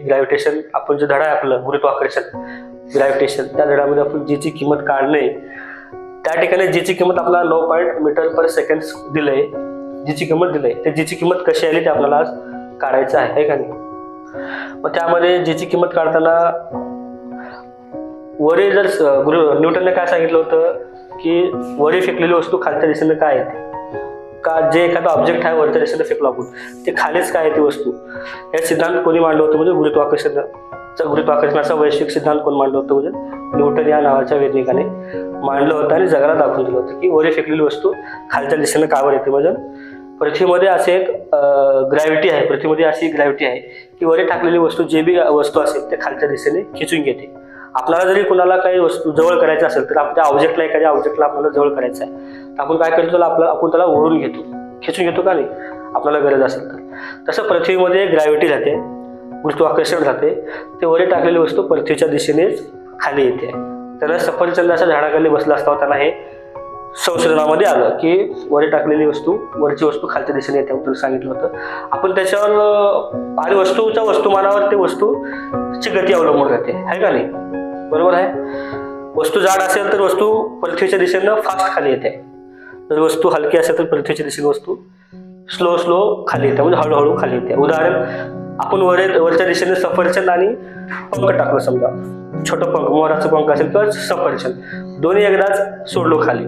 Gravitation आपण जे धडा आहे आपलं गुरुत्वाकर्षण ग्रॅव्हिटेशन त्या धड्यामध्ये आपण जीची किंमत काढणे. त्या ठिकाणी जीची किंमत आपल्याला नऊ पॉईंट मीटर पर सेकंड दिलंय. जीची किंमत दिलंय. ते जीची किंमत कशी आली ते आपल्याला आज काढायचं आहे का नाही? मग त्यामध्ये जीची किंमत काढताना वरील जर गुरु न्यूटनने काय सांगितलं होतं की वरी फेकलेली वस्तू खालच्या दिशेने काय येते का जे एखादा ऑब्जेक्ट आहे वरच्या दिशेने फेकलो आपण ते खालीच काय आहे ती वस्तू? हे सिद्धांत कोणी मांडलं होतं म्हणजे गुरुत्वाकर्षणाचा गुरुत्वाकर्षणाचा वैश्विक सिद्धांत कोण मांडलं होतं म्हणजे न्यूटन या नावाच्या वैज्ञानिकाने मांडलं होतं आणि जगाला दाखवून दिलं होतं की वरे फेकलेली वस्तू खालच्या दिशेने कावर येते. म्हणजे पृथ्वीमध्ये असे एक ग्रॅव्हिटी आहे. पृथ्वीमध्ये अशी ग्रॅव्हिटी आहे की वरे टाकलेली वस्तू जे बी वस्तू असेल ते खालच्या दिशेने खिचून घेते. आपल्याला जरी कुणाला काही वस्तू जवळ करायचं असेल तर आपण त्या ऑब्जेक्टला एखाद्या ऑब्जेक्टला आपल्याला जवळ करायचं आहे. तर आपण काय करतो त्याला आपलं आपण त्याला ओढून घेतो. खेचून घेतो का नाही? आपल्याला गरज असेल तर. तसं पृथ्वीमध्ये ग्रॅव्हिटी राहते गुरुत्वाकर्षण राहते ते वरी टाकलेली वस्तू पृथ्वीच्या दिशेनेच खाली येते. त्याला सफरचंदाच्या झाडाखाली बसला असताना त्यांना हे संशोधनामध्ये आलं की वरी टाकलेली वस्तू वरची वस्तू खालच्या दिशेने येते तुला सांगितलं होतं. आपण त्याच्यावर आणि वस्तूच्या वस्तुमानावर ते वस्तूची गती अवलंबून राहते. आहे का नाही? बरोबर आहे? वस्तू जाड असेल तर वस्तू पृथ्वीच्या दिशेनं फास्ट खाली येते. जर वस्तू हलकी असेल तर पृथ्वीच्या दिशेने वस्तू स्लो स्लो खाली येते. म्हणजे हळूहळू खाली येते. उदाहरण आपण वर वरच्या दिशेने सफरचंद आणि पंख टाकलं समजा. छोटं पंख मोराचं पंख असेल किंवा सफरचंद. दोन्ही एकदाच सोडलो खाली.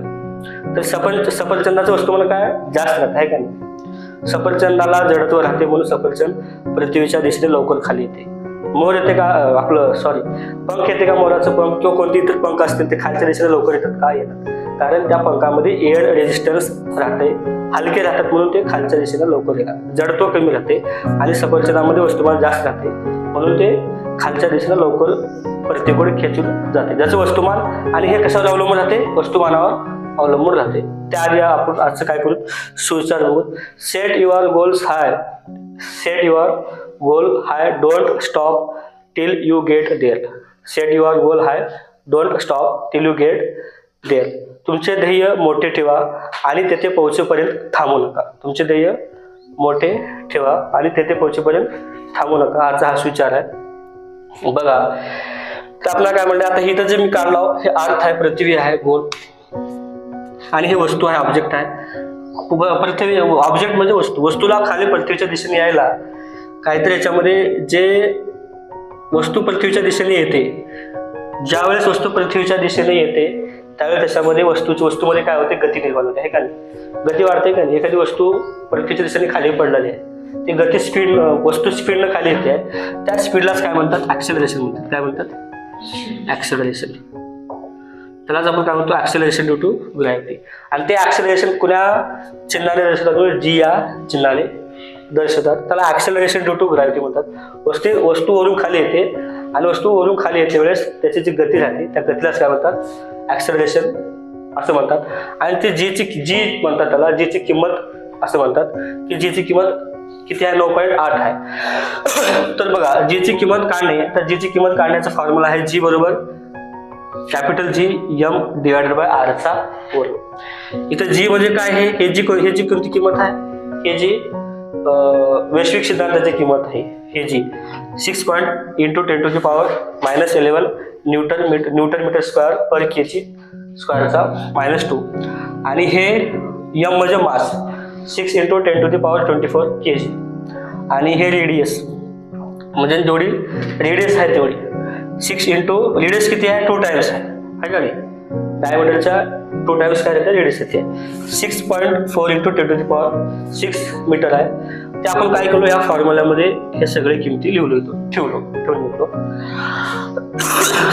तर सफर सफरचंदाचं वस्तुमान म्हणजे काय? जास्त राहत आहे का नाही? सफरचंदाला जडत्व राहते म्हणून सफरचंद पृथ्वीच्या दिशेने लवकर खाली येते. मोर येते का? आपलं सॉरी पंख येते का मोराचं? पंख किंवा कोणती इतर पंख असतील ते खालच्या दिशेला लवकर येतात. का येतात कारण त्या पंखामध्ये एअर रेजिस्टन्स राहते. हलके राहतात म्हणून ते खालच्या दिशेला लवकर येतात. जडत्व कमी राहते आणि सफरचंदामध्ये वस्तुमान जास्त राहते. म्हणून ते खालच्या दिशेला लवकर प्रत्येकडे खेचून जाते. ज्याचं वस्तुमान आणि हे कशावर अवलंबून राहते? वस्तुमानावर अवलंबून राहते. त्याआधी आपण आजचं काय करू? सुविचार बघू. Set your goals high set your goal high don't stop till you get there. Set your goal high don't stop till you get there. तुमचे ध्येय मोठे ठेवा आणि तेथे पोहोचेपर्यंत थांबू नका. तुमचे ध्येय मोठे ठेवा आणि तेथे पोहोचेपर्यंत थांबू नका. आजचा हा सुविचार आहे. बघा तर आपल्याला काय म्हणलं आता इथं जे मी काढलो हे अर्थ आहे पृथ्वी आहे गोल. आणि हे वस्तू आहे ऑब्जेक्ट आहे. पृथ्वी ऑब्जेक्ट म्हणजे वस्तू. वस्तूला खाली पृथ्वीच्या दिशेने यायला काहीतरी याच्यामध्ये जे वस्तू पृथ्वीच्या दिशेने येते ज्यावेळेस वस्तू पृथ्वीच्या दिशेने येते त्यावेळेस त्याच्यामध्ये वस्तूची वस्तूमध्ये काय होते? गती निर्माण होते. हे का नाही? गती वाढते का नाही? एखादी वस्तू पृथ्वीच्या दिशेने खाली पडलेली आहे. ती गती स्पीड वस्तू स्पीडनं खाली येते. त्या स्पीडलाच काय म्हणतात? ऍक्सेलरेशन म्हणतात. काय म्हणतात? ऍक्सेलरेशन त्यालाच आपण काय म्हणतो? ऍक्सेलरेशन ड्यू टू ग्रॅव्हिटी आणि ते ऍक्सेलरेशन कुण्या चिन्हाने दर्शवतात? जी या चिन्हाने. दर्शवतात त्याला ऍक्सेलरेशन ड्यू टू ग्रॅव्हिटी म्हणतात. वस्तू वस्तू वरून खाली येते आणि वस्तू वरून खाली येते वेळेस त्याची जी गती राहते त्या गतीलाच काय म्हणतात? ऍक्सेलरेशन असं म्हणतात. आणि ते जीची जी म्हणतात त्याला जीची किंमत असं म्हणतात की जीची किंमत किती आहे? नऊ पॉईंट आठ आहे. तर बघा जीची किंमत काढणे तर जीची किंमत काढण्याचा फॉर्म्युला आहे जी बरोबर capital G M divided by आरचा वर्ग. इथं जी म्हणजे काय आहे? हे जी हे जी कोणती किंमत आहे. हे जी वैश्विक सिद्धांताची किंमत आहे. हे G six point into ten to ची power minus eleven newton meter newton meter square per K G स्क्वेअरचा minus two आणि हे यम म्हणजे mass six into ten to the power twenty four K G आणि हे radius म्हणजे जेवढी radius आहे तेवढी. सिक्स इंटू रेडियस किती आहे? टू टाइम्स आहे. आहे का नाही? डायमीटरच्या टू टाइम्स काय येते? रेडियस येते. Six point four into ten to the power six meter आहे. ते आपण काय केलो या फॉर्म्युल्यामध्ये हे सगळे किमती लिहलो होतो ठेवलो. ठेवून घेतो.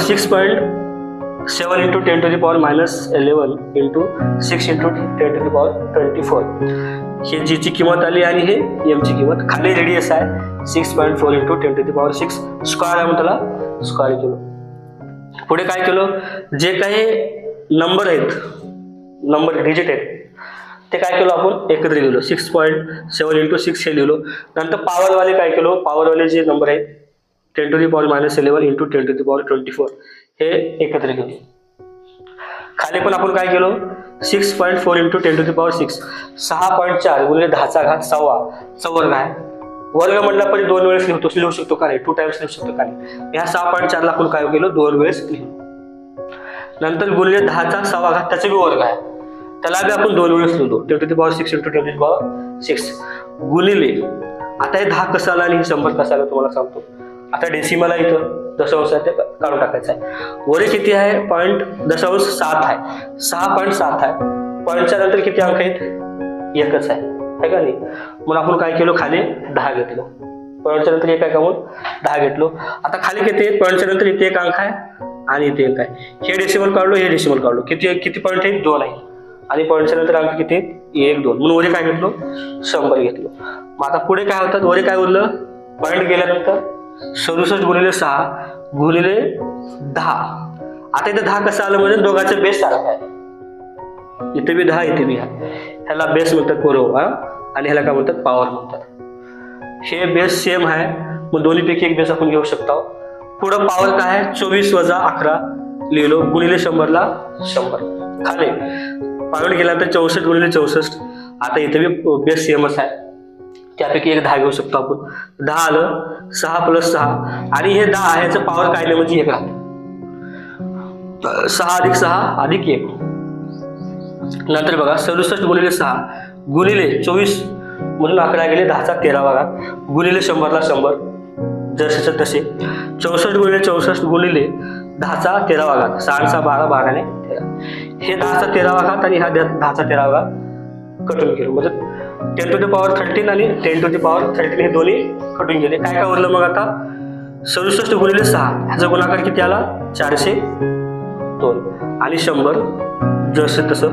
Six point seven into ten to the power minus eleven into six into ten to the power twenty four ही जीची किंमत आली आणि हे एमची किंमत खाली रेडियस आहे. Six point four into ten to the power six square आहे म्हणून त्याला स्क्वेअर केलो. पुढे काय केलं? जे काही नंबर आहेत नंबर डिजिट आहेत ते काय केलं आपण? एकत्र लिहिलो. Six point seven into six हे लिहिलो. नंतर पॉवरवाले काय केलो? पॉवरवाले जे नंबर आहेत ten to the power minus eleven into ten to the power twenty four हे एकत्र केलो. खाली पण आपण काय केलो? Six point four into ten to the power six सहा पॉईंट चार गुणिले दहाचा घात सव्वा. चौवर्ग आहे. वर्ग म्हणला पण दोन वेळेस लिहतो. लिहू शकतो का नाही टू टाइम्स लिहू शकतो का नाही ह्या सहा पॉईंट चारला आपण काय केलं? दोन वेळेस लिहिलो नंतर गुणिले दहाचा सहा घात त्याचा बी वर्ग आहे. त्याला बी आपण दोन वेळेस लिहितो. Twenty to power six into twenty power six गुणिले आता हे दहा कसं आला आणि हे शंभर कसं आलं तुम्हाला सांगतो. आता डेसिमाला इथं. दशांश आहे ते काढून टाकायचं आहे. वरी किती आहे? पॉईंट दशांश सात आहे. सहा पॉईंट सात आहे. पॉईंटच्या नंतर किती अंक आहेत? एकच आहे. आहे का नाही? म्हणून आपण काय केलो? खाली दहा घेतलं. पॉईंटच्या नंतर एक आहे का म्हणून? दहा घेतलो. आता खाली किती पॉईंटच्या नंतर इथे एक अंक आहे. आणि इथे एक आहे. हे डेसिमल काढलो हे डेसिमल काढलो. किती किती पॉईंट आहेत दोन आहे. आणि पॉईंटच्या नंतर अंक किती? आहेत एक दोन. म्हणून वरे काय घेतलो? शंभर घेतलो. मग आता पुढे काय होतात वरे काय उरलं पॉईंट गेल्यानंतर सदुसष्ट गुणिले सहा गुणिले दहा. आता इथे दहा कसं आलं म्हणजे दोघांचं बेस सारखं आहे. इथे बी दहा इथे बी आहे ह्याला बेस म्हणतात बरोबर हा. आणि ह्याला काय म्हणतात पॉवर म्हणतात. हे बेस सेम आहे. मग दोन्हीपैकी एक बेस आपण घेऊ शकतो. पुढं पावर काय आहे? चोवीस वजा अकरा. लिहिलो गुणिले शंभरला शंभर. खाली. पावर गेल्यानंतर चौसष्ट गुणिले चौसष्ट. आता इथे बी बेस सेमच आहे. त्यापैकी एक दहा घेऊ शकतो आपण. दहा आलं सहा प्लस सहा. आणि हे दहा आहे याचं पॉवर काय म्हणजे एक राहत. सहा अधिक सहा अधिक एक. नंतर बघा सदुसष्ट गुणिले सहा. गुणिले चोवीस म्हणून अकरा गेले दहाचा तेरा भागात गुणिले शंभरला शंभर. जसेच्या तसे. चौसष्ट गुणिले चौसष्ट गुणिले दहाचा तेरा भागात सहाचा बारा भागाने तेरा. हे दहाचा तेरा भागात आणि हा दहाचा तेरा भागात कटून गेलो म्हणजे ten to the power thirteen आणि ten to the power thirteen हे दोन्ही कटून गेले. काय काय उरलं मग आता? सदुसष्ट गुणिले सहा. ह्याचा गुणाकार किती आला? चारशे दोन. आणि शंभर जसं तसं.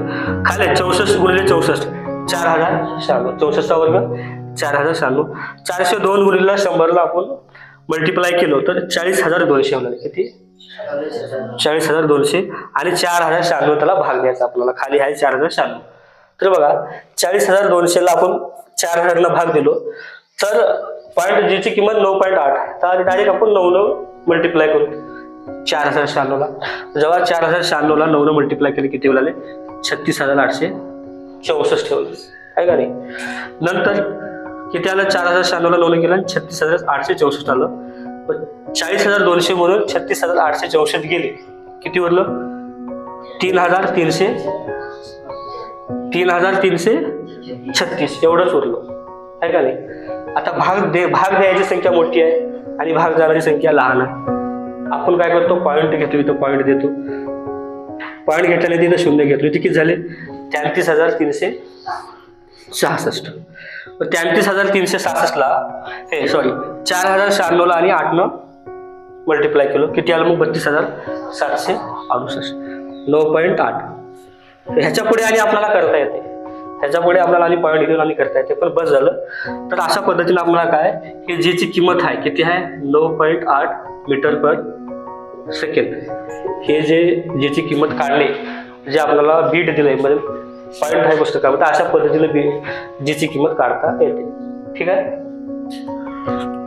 खाले चौसष्ट गुणिले चौसष्ट. चार हजार शहाण्णव. चौसष्टचा वर्ग चार हजार शहाण्णव. चारशे दोन गुणिला शंभरला आपण मल्टिप्लाय केलं तर चाळीस हजार दोनशे होणार किती? चाळीस हजार दोनशे आणि चार हजार शहाण्णव त्याला भाग द्यायचा आपल्याला. खाली आहे चार हजार शहाण्णव. तर बघा चाळीस हजार दोनशेला आपण चार हजारला भाग दिलो. तर पॉईंट जीची किंमत नऊ पॉईंट आठ. तर डायरेक्ट आपण नऊ नऊ मल्टिप्लाय करू. चार हजार शहाण्णवला. जेव्हा चार हजार शहाण्णवला नऊ नऊ मल्टिप्लाय केले किती मिळाले छत्तीस हजार आठशे चौसष्ट ठेवले आहे का नाही? नंतर किती आलं चार हजार शहाण्णवला लोन केलं आणि छत्तीस हजार आठशे चौसष्ट आलं. पण चाळीस हजार दोनशे म्हणून छत्तीस हजार आठशे चौसष्ट गेले. किती उरलं? तीन हजार तीनशे तीन हजार तीनशे छत्तीस. एवढंच उरलं. आहे का नाही? आता भाग दे भाग द्यायची संख्या मोठी आहे आणि भाग जाणारी संख्या लहान आहे. आपण काय करतो? पॉईंट घेतो इथं पॉईंट देतो. पॉईंट घेतल्याने तिथं शून्य घेतलं. इथे किती झाले? तेहतीस हजार तीनशे सहासष्ट. तेहतीस हजार तीनशे सहासष्टला हे सॉरी चार हजार शहाण्णवला आणि आठनं मल्टिप्लाय केलं. किती आलं मग? बत्तीस हजार सातशे अडुसष्ट. नऊ पॉईंट आठ. ह्याच्या पुढे आणि आपल्याला करता येते. ह्याच्या पुढे आपल्याला आणि पॉईंट घेऊन आणि करता येते. पण बस झालं. तर अशा पद्धतीने आपल्याला काय की जीची किंमत आहे किती आहे? नऊ पॉईंट आठ मीटर पर सेकंड हे जे जेची किंमत काढली जे आपल्याला बीट दिलंय म्हणजे पॉईंट आहे पुस्तकामध्ये अशा पद्धतीने बी जीची किंमत काढता येते. ठीक आहे?